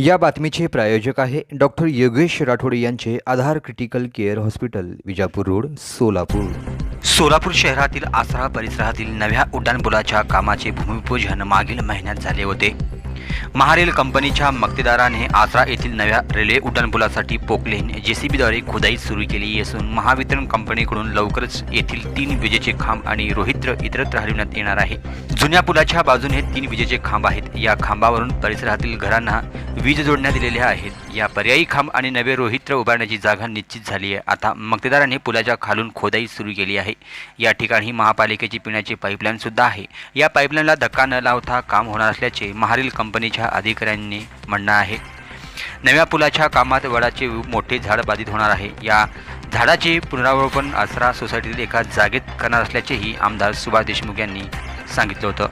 या बातमीचे प्रायोजक आहे डॉक्टर योगेश राठोड यांचे Aadhaar critical care hospital Vijapur road Solapur. Solapur शहरातील आसरा परिसरातील नव्या उड्डाणपुलाच्या कामाचे भूमिपूजन मागील महिन्यात झाले होते. महारेल कंपनीच्या मक्तेदाराने आसरा येथील नव्या रेल्वे उड्डाणपुलासाठी पोकलेन जेसीबीद्वारे खुदाई सुरू केली असून महावितरण कंपनीकडून लवकरच येथील तीन विजेचे खांब आणि रोहित्र इतरत्र हलविण्यात येणार आहे. जुन्या पुलाच्या बाजूने तीन विजेचे खांब आहेत. या खांबावरून परिसरातील घरांना वीज जोडण्या दिलेल्या आहेत. या पर्यायी खांब आणि नवे रोहित्र उभारण्याची जागा निश्चित झाली आहे. आता मक्तेदाराने पुलाच्या खालून खोदाई सुरू केली आहे. या ठिकाणी महापालिकेची पिण्याची पाईपलाईन सुद्धा आहे. या पाईपलाईनला धक्का न लावता काम होणार असल्याचे महारील कंपनीच्या अधिकाऱ्यांनी म्हणणं आहे. नव्या पुलाच्या कामात वडाचे मोठे झाड बाधित होणार आहे. या झाडाचे पुनरावलोकन आसरा सोसायटीतील एका जागेत करणार असल्याचेही आमदार सुभाष देशमुख यांनी सांगितलं होतं.